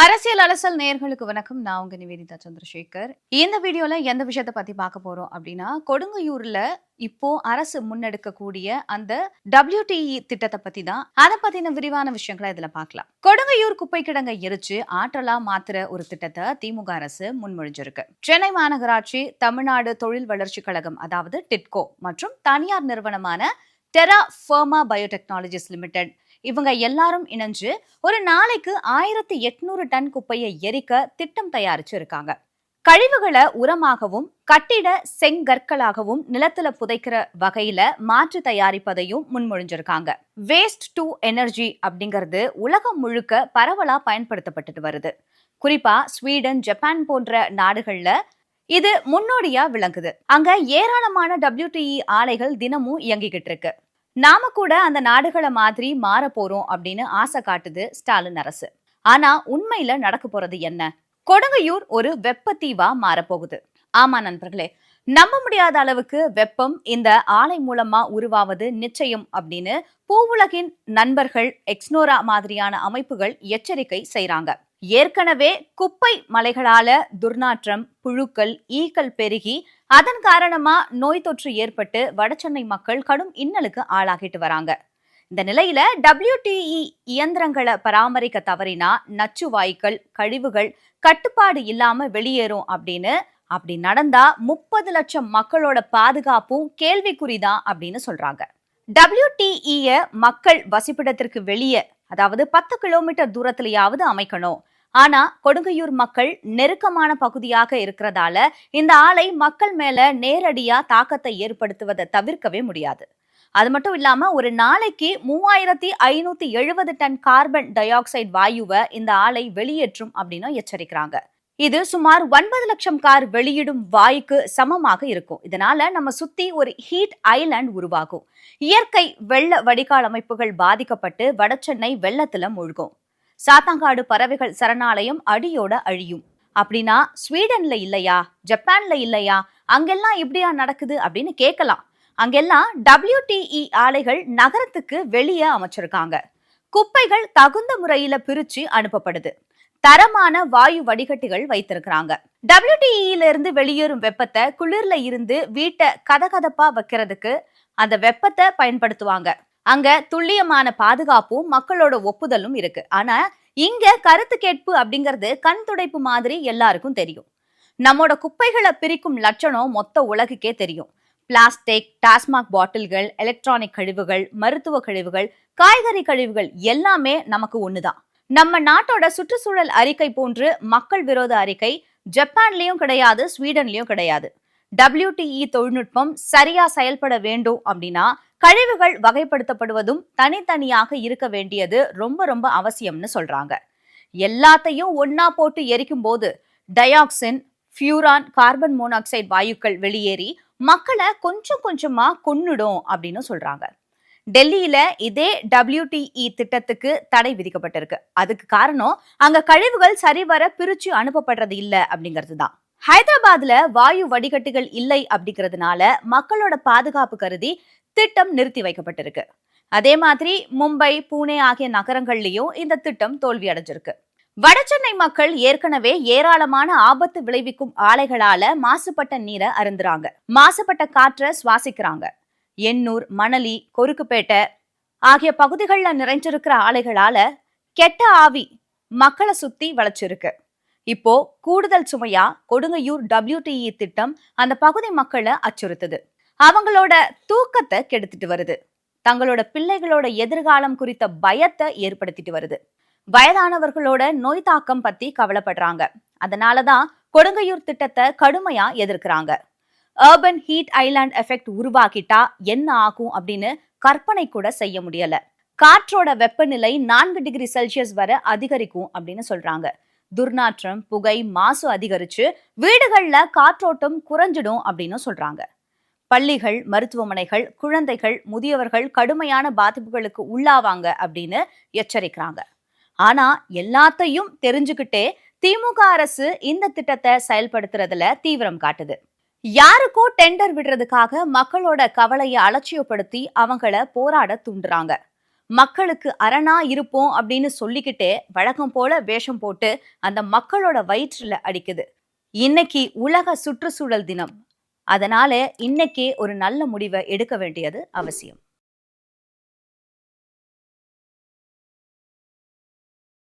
அரசியல் அலசல் நேர்களுக்கு வணக்கம். நான் உங்க நிவேதிதா சந்திரசேகர். இந்த வீடியோல எந்த விஷயத்தை பத்தி பார்க்க போறோம் அப்படின்னா கொடுங்கையூர்ல இப்போ அரசு முன்னெடுக்கக்கூடிய அந்த டபிள்யூடிஇ திட்டத்தை பத்தி தான். அதை பத்தின விரிவான விஷயங்களை இதுல பார்க்கலாம். கொடுங்கையூர் குப்பை கிடங்கை எரிச்சு ஆற்றலா மாத்துற ஒரு திட்டத்தை திமுக அரசு முன்மொழிஞ்சிருக்கு. சென்னை மாநகராட்சி தமிழ்நாடு தொழில் வளர்ச்சி கழகம் அதாவது டிட்கோ மற்றும் தனியார் நிறுவனமான டெரா ஃபர்மா பயோடெக்னாலஜிஸ் லிமிடெட் இவங்க எல்லாரும் இணைஞ்சு ஒரு நாளைக்கு ஆயிரத்தி எட்நூறு டன் குப்பையை எரிக்க திட்டம் தயாரிச்சு இருக்காங்க கழிவுகளை உரமாகவும் கட்டிட செங்கற்களாகவும் நிலத்துல புதைக்கிற வகையில மாற்று தயாரிப்பதையும் முன்மொழிஞ்சிருக்காங்க. வேஸ்ட் டு எனர்ஜி அப்படிங்கிறது உலகம் முழுக்க பரவலா பயன்படுத்தப்பட்டுட்டு வருது. குறிப்பா ஸ்வீடன் ஜப்பான் போன்ற நாடுகள்ல இது முன்னோடியா விளங்குது. அங்க ஏராளமான டபிள்யூடிஇ ஆலைகள் தினமும் இயங்கிக்கிட்டு இருக்கு. நாம கூட அந்த நாடுகளை மாதிரி மாற போறோம் அப்படின்னு ஆசை காட்டுது ஸ்டாலின் அரசு. ஆனா உண்மையில நடக்க போறது என்ன? கொடுங்கையூர் ஒரு வெப்பத்தீவா மாறப்போகுது ஆமா நண்பர்களே நம்ப முடியாத அளவுக்கு வெப்பம் இந்த ஆலை மூலமா உருவாவது நிச்சயம் அப்படின்னு பூவுலகின் நண்பர்கள் எக்ஸ்னோரா மாதிரியான அமைப்புகள் எச்சரிக்கை செய்றாங்க. ஏற்கனவே குப்பை மலைகளால துர்நாற்றம் புழுக்கள் ஈக்கள் பெருகி அதன் காரணமா நோய் தொற்று ஏற்பட்டு வடசென்னை மக்கள் கடும் இன்னலுக்கு ஆளாகிட்டு வராங்க. இந்த நிலையில டபிள்யூடிஇ இயந்திரங்களை பராமரிக்க தவறினா நச்சு வாய்க்கள் கழிவுகள் கட்டுப்பாடு இல்லாம வெளியேறும் அப்படின்னு அப்படி நடந்தா முப்பது லட்சம் மக்களோட பாதுகாப்பும் கேள்விக்குறிதான் அப்படின்னு சொல்றாங்க. WTE-ய மக்கள் வசிப்பிடத்திற்கு வெளியே அதாவது பத்து கிலோமீட்டர் தூரத்திலேயாவது அமைக்கணும். ஆனா கொடுங்கையூர் மக்கள் நெருக்கமான பகுதியாக இருக்கிறதால இந்த ஆலை மக்கள் மேல நேரடியா தாக்கத்தை ஏற்படுத்துவதை தவிர்க்கவே முடியாது. அது மட்டும் இல்லாம ஒரு நாளைக்கு மூவாயிரத்தி ஐநூத்தி எழுபது டன் கார்பன் டை ஆக்சைடு வாயுவை இந்த ஆலை வெளியேற்றும் அப்படின்னு எச்சரிக்கிறாங்க. இது சுமார் ஒன்பது லட்சம் கார் வெளியிடும் வாய்க்கு சமமாக இருக்கும். இதனால நம்ம சுத்தி ஒரு ஹீட் ஐலாண்ட் உருவாகும். இயற்கை வெள்ள வடிகால் அமைப்புகள் பாதிக்கப்பட்டு வடச்சென்னை வெள்ளத்துல மூழ்கும். சாத்தாங்காடு பறவைகள் சரணாலயம் அடியோட அழியும். அப்படின்னா ஸ்வீடன்ல இல்லையா? ஜப்பான்ல இல்லையா? அங்கெல்லாம் இப்படியா நடக்குது அப்படின்னு கேட்கலாம். அங்கெல்லாம் டபிள்யூடிஇ ஆலைகள் நகரத்துக்கு வெளியே அமைச்சிருக்காங்க. குப்பைகள் தகுந்த முறையில பிரிச்சு அனுப்பப்படுது. தரமான வாயு வடிகட்டிகள் வைத்திருக்கிறாங்க. டபிள்யூடிஇல இருந்து வெளியேறும் வெப்பத்தை குளிர்ல இருந்து வீட்டை கதகதப்பா வைக்கிறதுக்கு அந்த வெப்பத்தை பயன்படுத்துவாங்க. அங்க துல்லியமான பாதுகாப்பும் மக்களோட ஒப்புதலும் இருக்கு. ஆனா இங்க கருத்து கேட்பு அப்படிங்கிறது கண் துடைப்பு மாதிரி எல்லாருக்கும் தெரியும். நம்மோட குப்பைகளை பிரிக்கும் லட்சணம் மொத்த உலகுக்கே தெரியும். பிளாஸ்டிக் டாஸ்மாக் பாட்டில்கள் எலக்ட்ரானிக் கழிவுகள் மருத்துவ கழிவுகள் காய்கறி கழிவுகள் எல்லாமே நமக்கு ஒண்ணுதான். நம்ம நாட்டோட சுற்றுச்சூழல் அறிக்கை போன்று மக்கள் விரோத அறிக்கை ஜப்பான்லயும் கிடையாது ஸ்வீடன்லயும் கிடையாது. டபிள்யூடிஇ தொழில்நுட்பம் சரியா செயல்பட வேண்டும் அப்படின்னா கழிவுகள் வகைப்படுத்தப்படுவதும் தனித்தனியாக இருக்க வேண்டியது ரொம்ப ரொம்ப அவசியம்னு சொல்றாங்க. எல்லாத்தையும் ஒன்னா போட்டு எரிக்கும் போது டயாக்சின் ஃபியூரான் கார்பன் மோனாக்சைடு வாயுக்கள் வெளியேறி மக்களை கொஞ்சம் கொஞ்சமா கொன்னுடும் அப்படின்னு சொல்றாங்க. டெல்லியில இதே டபிள்யூடிஇ திட்டத்துக்கு தடை விதிக்கப்பட்டிருக்கு. அதுக்கு காரணம் அங்க கழிவுகள் சரிவர பிரிச்சு அனுப்பப்படுறது இல்ல அப்படிங்கிறது தான் ஹைதராபாத்ல வாயு வடிகட்டுகள் இல்லை அப்படிங்கிறதுனால மக்களோட பாதுகாப்பு கருதி திட்டம் நிறுத்தி வைக்கப்பட்டிருக்கு. அதே மாதிரி மும்பை பூனே ஆகிய நகரங்கள்லயும் இந்த திட்டம் தோல்வி அடைஞ்சிருக்கு. வடசென்னை மக்கள் ஏற்கனவே ஏராளமான ஆபத்து விளைவிக்கும் ஆலைகளால மாசுபட்ட நீரை அருந்துறாங்க. மாசுபட்ட காற்றை சுவாசிக்கிறாங்க. எண்ணூர் மணலி கொருக்குப்பேட்டை ஆகிய பகுதிகளில் நிறைஞ்சிருக்கிற ஆலைகளால கெட்ட ஆவி மக்களை சுத்தி வளைச்சிருக்கு. இப்போ கூடுதல் சுமையா கொடுங்கையூர் டபிள்யூடிஇ திட்டம் அந்த பகுதி மக்களை அச்சுறுத்துது. அவங்களோட தூக்கத்தை கெடுத்துட்டு வருது. தங்களோட பிள்ளைகளோட எதிர்காலம் குறித்த பயத்தை ஏற்படுத்திட்டு வருது. வயதானவர்களோட நோய் தாக்கம் பத்தி கவலைப்படுறாங்க. அதனாலதான் கொடுங்கையூர் திட்டத்தை கடுமையா எதிர்க்கிறாங்க. அர்பன் ஹீட் ஐலாண்ட் எஃபெக்ட் உருவாக்கிட்டா என்ன ஆகும் அப்படின்னு கற்பனை கூட செய்ய முடியல. காற்றோட வெப்பநிலை நான்கு டிகிரி செல்சியஸ் வரை அதிகரிக்கும் அப்படின்னு சொல்றாங்க. துர்நாற்றம் புகை மாசு அதிகரிச்சு வீடுகள்ல காற்றோட்டம் குறைஞ்சிடும் அப்படின்னு சொல்றாங்க. பள்ளிகள் மருத்துவமனைகள் குழந்தைகள் முதியவர்கள் கடுமையான பாதிப்புகளுக்கு உள்ளாவாங்க அப்படின்னு எச்சரிக்கிறாங்க. ஆனா எல்லாத்தையும் தெரிஞ்சுக்கிட்டே திமுக அரசு இந்த திட்டத்தை செயல்படுத்துறதுல தீவிரம் காட்டுது. யாருக்கோ டெண்டர் விடுறதுக்காக மக்களோட கவலையை அலட்சியப்படுத்தி அவங்கள போராட தூண்டுறாங்க. மக்களுக்கு அரணா இருப்போம் அப்படின்னு சொல்லிக்கிட்டே வழக்கம் போல வேஷம் போட்டு அந்த மக்களோட வயிற்றுல அடிக்குது. இன்னைக்கு உலக சுற்றுச்சூழல் தினம். அதனால இன்னைக்கே ஒரு நல்ல முடிவை எடுக்க வேண்டியது அவசியம்.